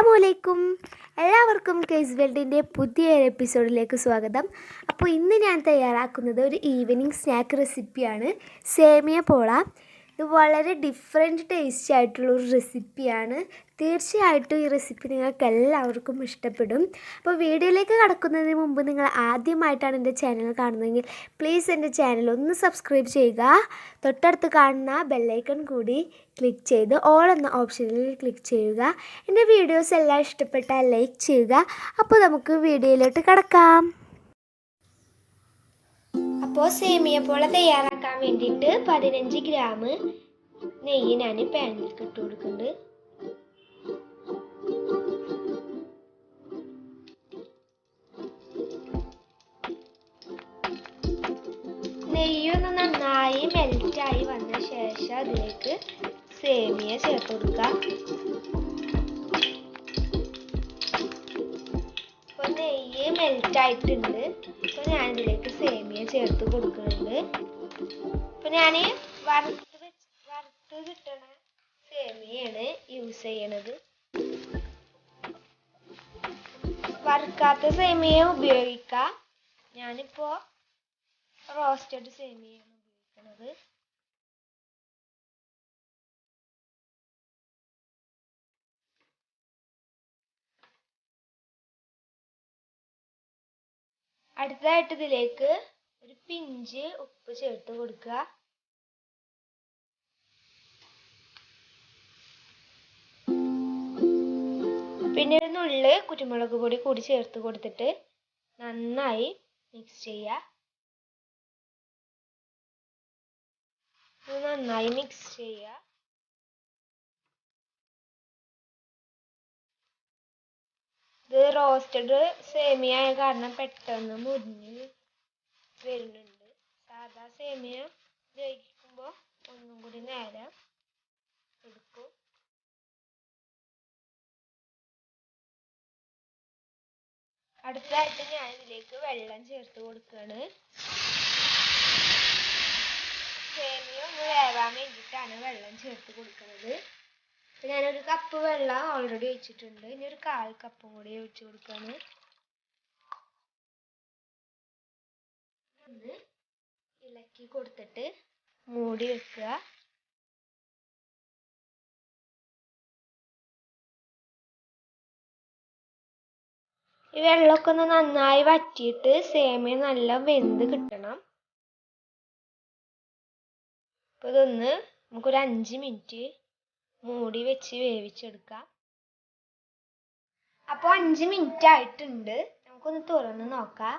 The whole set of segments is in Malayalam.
അസ്സലാമു അലൈക്കും എല്ലാവർക്കും കേസ് വേൾഡിന്റെ പുതിയൊരു എപ്പിസോഡിലേക്ക് സ്വാഗതം. അപ്പോൾ ഇന്ന് ഞാൻ തയ്യാറാക്കുന്നത് ഒരു ഈവനിങ് സ്നാക്ക് റെസിപ്പിയാണ്. സേമിയ പോള. ഇത് വളരെ ഡിഫറെന്റ് ടേസ്റ്റി ആയിട്ടുള്ള ഒരു റെസിപ്പിയാണ് തീർച്ചയായിട്ടും ഈ റെസിപ്പി നിങ്ങൾക്ക് എല്ലാവർക്കും ഇഷ്ടപ്പെടും. അപ്പോൾ വീഡിയോയിലേക്ക് കടക്കുന്നതിന് മുമ്പ് നിങ്ങൾ ആദ്യമായിട്ടാണ് എന്റെ ചാനൽ കാണുന്നതെങ്കിൽ പ്ലീസ് എന്റെ ചാനൽ ഒന്ന് സബ്സ്ക്രൈബ് ചെയ്യുക. തൊട്ടടുത്ത് കാണുന്ന ബെല്ലൈക്കൺ കൂടി ക്ലിക്ക് ചെയ്ത് ഓൾ എന്ന ഓപ്ഷനിൽ ക്ലിക്ക് ചെയ്യുക. എന്റെ വീഡിയോസ് എല്ലാം ഇഷ്ടപ്പെട്ടാൽ ലൈക്ക് ചെയ്യുക. അപ്പോൾ നമുക്ക് വീഡിയോയിലോട്ട് കടക്കാം. അപ്പോൾ സേമിയ പോള തയ്യാറാക്കാൻ വേണ്ടിയിട്ട് പതിനഞ്ച് ഗ്രാം നെയ്യ് ഞാൻ പാനിലേക്ക് ഇട്ട് കൊടുക്കുന്നുണ്ട്. നെയ്യൊന്ന് നന്നായി മെൽറ്റായി വന്ന ശേഷം അതിലേക്ക് സേമിയ ചേർത്ത് കൊടുക്കാം. മെൽറ്റായിട്ടുണ്ട് ഞാൻ ഇതിലേക്ക് സേമിയ ചേർത്ത് കൊടുക്കുന്നുണ്ട്. അപ്പോൾ ഞാൻ വറുത്ത് വറുത്ത് കിട്ടണ സേമിയയാണ് യൂസ് ചെയ്യണത്. വറുക്കാത്ത സേമിയ ഉപയോഗിക്കാം. ഞാനിപ്പോൾ റോസ്റ്റഡ് സേമിയയാണ് ഉപയോഗിക്കുന്നത് അടുത്തതായിട്ട് ഇതിലേക്ക് ഒരു പിഞ്ച് ഉപ്പ് ചേർത്ത് കൊടുക്കുക. പിന്നെ ഒരു നുള്ള് കുരുമുളക് പൊടി കൂടി ചേർത്ത് കൊടുത്തിട്ട് നന്നായി മിക്സ് ചെയ്യുക. നന്നായി മിക്സ് ചെയ്യുക. ഇത് റോസ്റ്റഡ് സേമിയ ആയ കാരണം പെട്ടെന്ന് മുരിഞ്ഞ് വരുന്നുണ്ട്. സാധാ സേമിയ വേവിക്കുമ്പോൾ ഒന്നും കൂടി നേരം എടുക്കും. അടുത്തതായിട്ട് ഞാൻ ഇതിലേക്ക് വെള്ളം ചേർത്ത് കൊടുക്കുകയാണ് സേമിയ ഒന്ന് വേവാൻ വേണ്ടിയിട്ടാണ് വെള്ളം ചേർത്ത് കൊടുക്കുന്നത്. ഞാനൊരു കപ്പ് വെള്ളം ഓൾറെഡി ഒഴിച്ചിട്ടുണ്ട് ഇനി ഒരു കാൽ കപ്പും കൂടി ഒഴിച്ച് കൊടുക്കാണ്. ഒന്ന് ഇളക്കി കൊടുത്തിട്ട് മൂടി വെക്കുക. ഈ വെള്ളമൊക്കെ ഒന്ന് നന്നായി വറ്റിയിട്ട് സേമിയ നല്ല വെന്ത് കിട്ടണം. അപ്പോൾ ഇതൊന്ന് നമുക്കൊരു അഞ്ച് മിനിറ്റ് മൂടി വെച്ച് വേവിച്ചെടുക്കാം. അപ്പോൾ അഞ്ച് മിനിറ്റ് ആയിട്ടുണ്ട്. നമുക്കൊന്ന് തുറന്ന് നോക്കാം.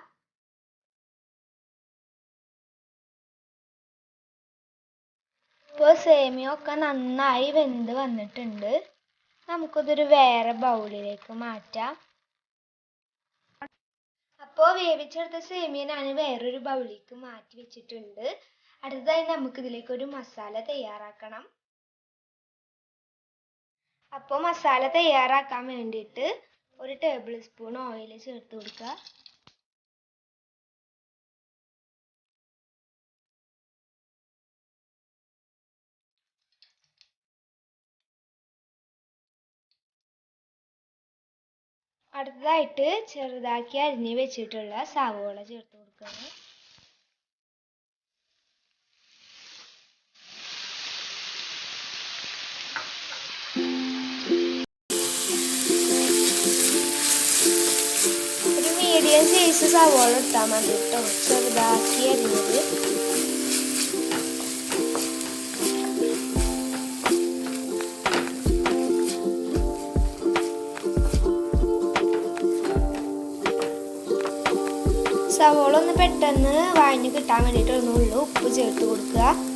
ഇപ്പോൾ സേമിയ ഒക്കെ നന്നായി വെന്ത് വന്നിട്ടുണ്ട്. നമുക്കിതൊരു വേറെ ബൗളിലേക്ക് മാറ്റാം. അപ്പോൾ വേവിച്ചെടുത്ത സേമിയ ഞാൻ വേറൊരു ബൗളിലേക്ക് മാറ്റി വെച്ചിട്ടുണ്ട്. അടുത്തതായി നമുക്ക് ഇതിലേക്ക് ഒരു മസാല തയ്യാറാക്കണം. അപ്പോൾ മസാല തയ്യാറാക്കാൻ വേണ്ടിയിട്ട് ഒരു ടേബിൾ സ്പൂൺ ഓയിൽ ചേർത്ത് കൊടുക്കുക അടുത്തതായിട്ട് ചെറുതാക്കി അരിഞ്ഞ് വെച്ചിട്ടുള്ള സവോള ചേർത്ത് കൊടുക്കുകയാണ് സൈസ് സവോള സവോള ഒന്ന് പെട്ടെന്ന് വഴഞ്ഞു കിട്ടാൻ വേണ്ടിയിട്ട് ഒന്നുള്ളൂ. ഉപ്പ് ചേർത്ത് കൊടുക്കുക.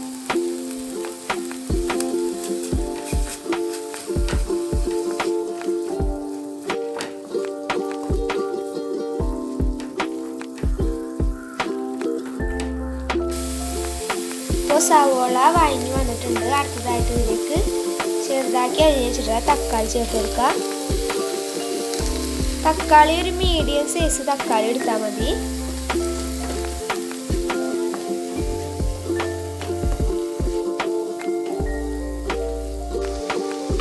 സവോള വഴഞ്ഞു വന്നിട്ടുണ്ട്. അടുത്തതായിട്ട് ഇതിലേക്ക് ചെറുതാക്കി അരിഞ്ഞ് തക്കാളി ചേർത്ത് കൊടുക്കുക തക്കാളി ഒരു മീഡിയം സൈസ് തക്കാളി എടുത്താൽ മതി.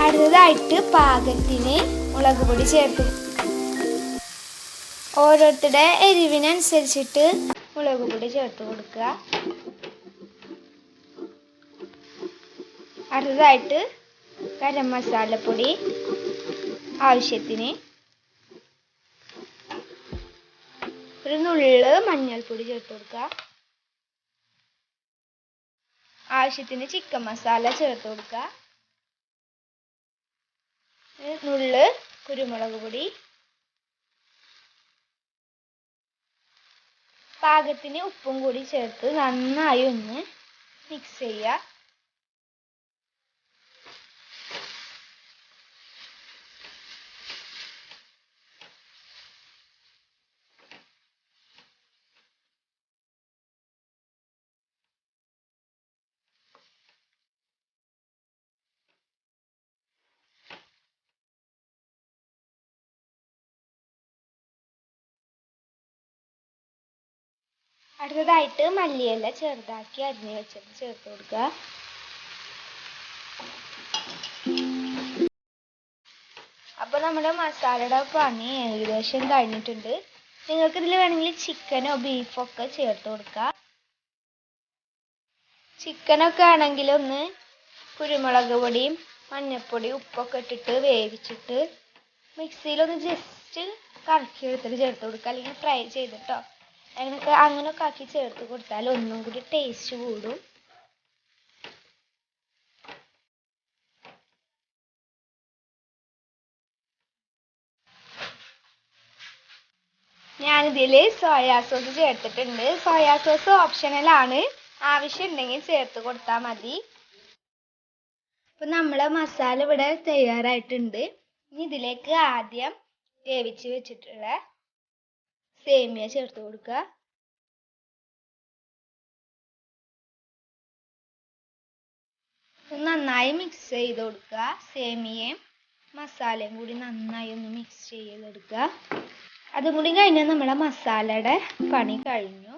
അടുത്തതായിട്ട് പാകത്തിന് മുളക് പൊടി ചേർത്ത് ഓരോരുത്തരുടെ എരിവിനനുസരിച്ചിട്ട് മുളക് പൊടി ചേർത്ത് കൊടുക്കുക. അടുത്തതായിട്ട് ഗരം മസാലപ്പൊടി ആവശ്യത്തിന് ഒരു നുള്ള് മഞ്ഞൾപ്പൊടി ചേർത്ത് കൊടുക്കുക. ആവശ്യത്തിന് ചിക്കൻ മസാല ചേർത്ത് കൊടുക്കുക. നുള്ള് കുരുമുളക് പൊടി. പാകത്തിന് ഉപ്പും കൂടി ചേർത്ത് നന്നായി ഒന്ന് മിക്സ് ചെയ്യുക. അടുത്തതായിട്ട് മല്ലിയില ചെറുതാക്കി അരിഞ്ഞ് വെച്ചത് ചേർത്ത് കൊടുക്കുക. അപ്പോൾ നമ്മുടെ മസാലയുടെ പണി ഏകദേശം കഴിഞ്ഞിട്ടുണ്ട്. നിങ്ങൾക്ക് ഇതിൽ വേണമെങ്കിൽ ചിക്കനോ ബീഫോ ഒക്കെ ചേർത്ത് കൊടുക്കുക ചിക്കനൊക്കെ ആണെങ്കിൽ ഒന്ന് കുരുമുളക് പൊടിയും മഞ്ഞൾപ്പൊടി ഉപ്പൊക്കെ ഇട്ടിട്ട് വേവിച്ചിട്ട് മിക്സിയിലൊന്ന് ജസ്റ്റ് കറക്കി എടുത്തിട്ട് ചേർത്ത് കൊടുക്കുക. അല്ലെങ്കിൽ ഫ്രൈ ചെയ്തിട്ടോ അങ്ങനെയൊക്കെ അങ്ങനെയൊക്കെ ആക്കി ചേർത്ത് കൊടുത്താൽ ഒന്നും കൂടി ടേസ്റ്റ് കൂടും. ഞാനിതിൽ സോയാ സോസ് ചേർത്തിട്ടുണ്ട്. സോയാ സോസ് ഓപ്ഷണലാണ് ആവശ്യമുണ്ടെങ്കിൽ ചേർത്ത് കൊടുത്താൽ മതി. അപ്പം നമ്മളെ മസാല ഇവിടെ തയ്യാറായിട്ടുണ്ട്. ഇനി ഇതിലേക്ക് ആദ്യം വേവിച്ച് വെച്ചിട്ടുള്ള സേമിയ ചേർത്ത് കൊടുക്കുക നന്നായി മിക്സ് ചെയ്ത് കൊടുക്കുക സേമിയയും മസാലയും കൂടി നന്നായി ഒന്ന് മിക്സ് ചെയ്തെടുക്കുക അതും കൂടി കഴിഞ്ഞാൽ നമ്മളെ മസാലയുടെ പണി കഴിഞ്ഞു.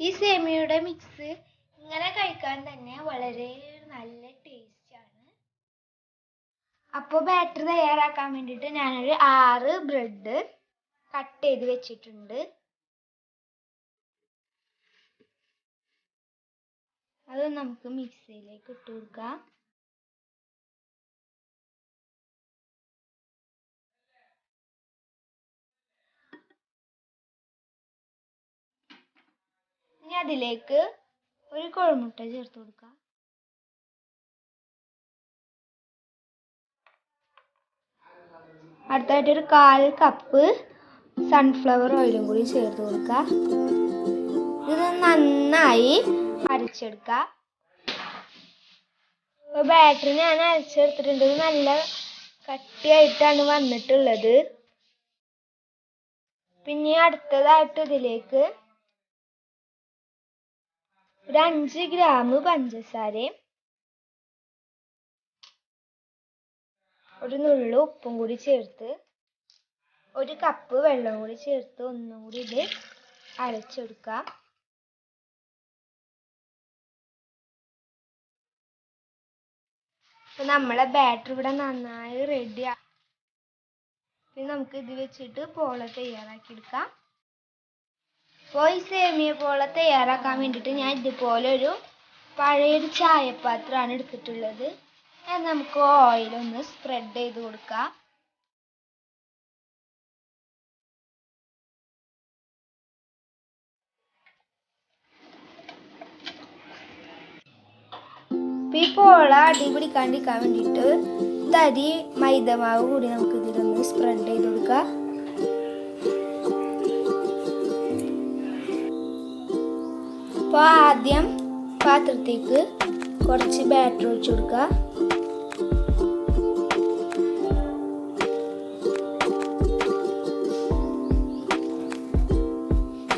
ഈ സേമിയയുടെ മിക്സ് ഇങ്ങനെ കഴിക്കാൻ തന്നെ വളരെ നല്ല ടേസ്റ്റ് ആണ്. അപ്പോൾ ബാറ്റർ തയ്യാറാക്കാൻ വേണ്ടിയിട്ട് ഞാനൊരു ആറ് ബ്രെഡ് കട്ട് ചെയ്ത് വെച്ചിട്ടുണ്ട്. അത് നമുക്ക് മിക്സിയിലേക്ക് ഇട്ട് കൊടുക്കാം. അതിലേക്ക് ഒരു കോഴിമുട്ട ചേർത്ത് കൊടുക്കുക അടുത്തായിട്ട് ഒരു കാൽ കപ്പ് സൺഫ്ലവർ ഓയിലും കൂടി ചേർത്ത് കൊടുക്കുക ഇത് നന്നായി അരച്ചെടുക്കുക ഇപ്പോൾ ബാറ്ററി ഞാൻ അരച്ചെടുത്തിട്ടുണ്ട്. ഇത് നല്ല കട്ടിയായിട്ടാണ് വന്നിട്ടുള്ളത്. പിന്നെ അടുത്തതായിട്ട് ഇതിലേക്ക് ഒരു അഞ്ച് ഗ്രാം പഞ്ചസാരയും ഒരു നുള്ളു ഉപ്പും കൂടി ചേർത്ത് ഒരു കപ്പ് വെള്ളം കൂടി ചേർത്ത് ഒന്നും കൂടി ഇത് അരച്ചെടുക്കാം അപ്പൊ നമ്മളെ ബാറ്റർ ഇവിടെ നന്നായി റെഡി ഇനി നമുക്ക് ഇത് വെച്ചിട്ട് പോള തയ്യാറാക്കി എടുക്കാം. ഈ സേമിയ പോലെ തയ്യാറാക്കാൻ വേണ്ടിയിട്ട് ഞാൻ ഇതുപോലെ ഒരു പഴയൊരു ചായപാത്രമാണ് എടുത്തിട്ടുള്ളത്. അത് നമുക്ക് ഓയിൽ ഒന്ന് സ്പ്രെഡ് ചെയ്ത് കൊടുക്കാം. ഈ പോള അടി വേണ്ടിയിട്ട് തരി മൈദമാവ് കൂടി നമുക്ക് ഇതിലൊന്ന് സ്പ്രെഡ് ചെയ്ത് കൊടുക്കാം. അപ്പോൾ ആദ്യം പാത്രത്തേക്ക് കുറച്ച് ബാറ്റർ ഒഴിച്ചു കൊടുക്കുക.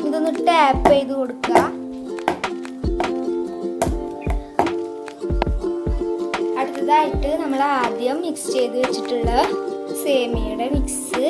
ഇതൊന്ന് ടാപ്പ് ചെയ്ത് കൊടുക്കുക. അടുത്തതായിട്ട് നമ്മൾ ആദ്യം മിക്സ് ചെയ്ത് വെച്ചിട്ടുള്ള സേമിയയുടെ മിക്സ്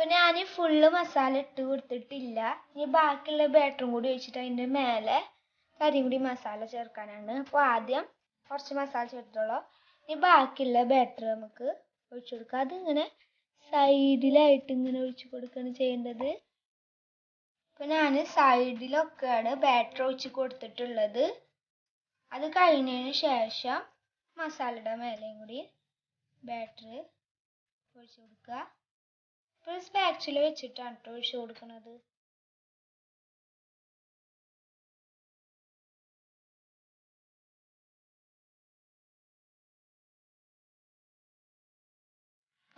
ഇപ്പൊ ഞാൻ ഫുള്ള് മസാല ഇട്ട് കൊടുത്തിട്ടില്ല. ഇനി ബാക്കിയുള്ള ബാറ്ററും കൂടി ഒഴിച്ചിട്ട് അതിന്റെ മേലെ കരിയും കൂടി മസാല ചേർക്കാനാണ്. അപ്പോൾ ആദ്യം കുറച്ച് മസാല ചേർത്തോളൂ ഇനി ബാക്കിയുള്ള ബാറ്റർ നമുക്ക് ഒഴിച്ചു കൊടുക്കാം. അതിങ്ങനെ സൈഡിലായിട്ട് ഇങ്ങനെ ഒഴിച്ചു കൊടുക്കുകയാണ് ചെയ്യേണ്ടത്. ഇപ്പൊ ഞാൻ സൈഡിലൊക്കെയാണ് ബാറ്റർ ഒഴിച്ച് കൊടുത്തിട്ടുള്ളത്. അത് കഴിഞ്ഞതിന് ശേഷം മസാലയുടെ മേലെയും കൂടി ബാറ്റർ ഒഴിച്ചു കൊടുക്കുക. ഇപ്പോൾ സ്പാച്ചിൽ വെച്ചിട്ടാണ് കേട്ടോ ഒഴിച്ചു കൊടുക്കുന്നത്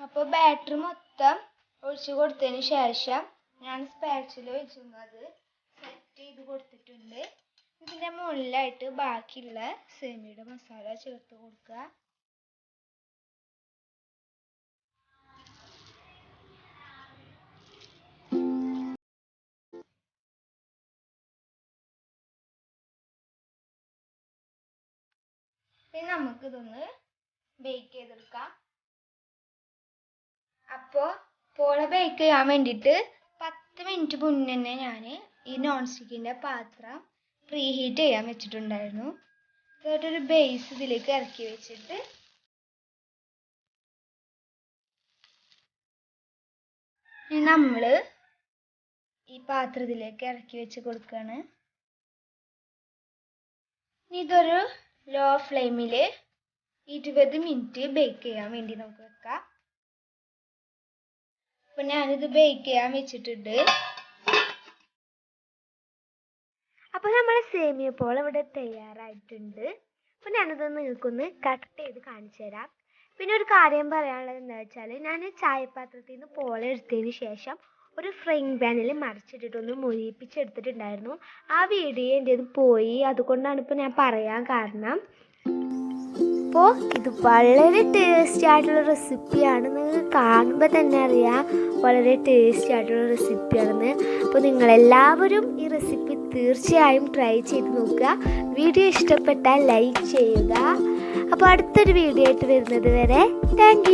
അപ്പോൾ ബാറ്ററി മൊത്തം ഒഴിച്ചു കൊടുത്തതിന് ശേഷം ഞാൻ സ്പാച്ചിൽ വെച്ചിരുന്നത് സെറ്റ് ചെയ്ത് കൊടുത്തിട്ടുണ്ട്. ഇതിന്റെ മുകളിലായിട്ട് ബാക്കിയുള്ള സേമിയുടെ മസാല ചേർത്ത് കൊടുക്കുക. പിന്നെ നമുക്ക് ഇതൊന്ന് ബേക്ക് ചെയ്തെടുക്കാം. അപ്പോൾ പോള ബേക്ക് ചെയ്യാൻ വേണ്ടിയിട്ട് പത്ത് മിനിറ്റ് മുന്നേ തന്നെ ഞാൻ ഈ നോൺ സ്റ്റിക്കിന്റെ പാത്രം പ്രീ ഹീറ്റ് ചെയ്യാൻ വെച്ചിട്ടുണ്ടായിരുന്നു. എന്നിട്ടൊരു ബേസ് ഇതിലേക്ക് ഇറക്കി വെച്ചിട്ട് നമ്മൾ ഈ പാത്രത്തിലേക്ക് ഇറക്കി വെച്ച് കൊടുക്കുകയാണ് ഇതൊരു ലോ ഫ്ലെയിമിൽ ഇരുപത് മിനിറ്റ് ബേക്ക് ചെയ്യാൻ വേണ്ടി നമുക്ക് വെക്കാം. അപ്പം ഞാനിത് ബേക്ക് ചെയ്യാൻ വെച്ചിട്ടുണ്ട്. അപ്പോൾ നമ്മുടെ സേമിയ പോൾ ഇവിടെ തയ്യാറായിട്ടുണ്ട്. അപ്പോൾ ഞാനത് നിങ്ങൾക്കൊന്ന് കട്ട് ചെയ്ത് കാണിച്ചു തരാം. പിന്നെ ഒരു കാര്യം പറയാനുള്ളത് എന്താ വെച്ചാൽ ഞാൻ ചായപാത്രത്തിൽ നിന്ന് പോള എടുത്തതിന് ശേഷം ഒരു ഫ്രൈങ് പാനിൽ മറിച്ചിട്ടിട്ടൊന്ന് മൊരിയിപ്പിച്ചെടുത്തിട്ടുണ്ടായിരുന്നു ആ വീഡിയോ എന്റെ പോയി. അതുകൊണ്ടാണ് ഇപ്പോൾ ഞാൻ പറയാൻ കാരണം. അപ്പോൾ ഇത് വളരെ ടേസ്റ്റി ആയിട്ടുള്ള റെസിപ്പിയാണ് നിങ്ങൾക്ക് കാണുമ്പോൾ തന്നെ അറിയാം. വളരെ ടേസ്റ്റി ആയിട്ടുള്ള റെസിപ്പിയാണെന്ന് അപ്പോൾ നിങ്ങളെല്ലാവരും ഈ റെസിപ്പി തീർച്ചയായും ട്രൈ ചെയ്ത് നോക്കുക. വീഡിയോ ഇഷ്ടപ്പെട്ടാൽ ലൈക്ക് ചെയ്യുക. അപ്പോൾ അടുത്തൊരു വീഡിയോ ആയിട്ട് വരുന്നത് വരെ താങ്ക്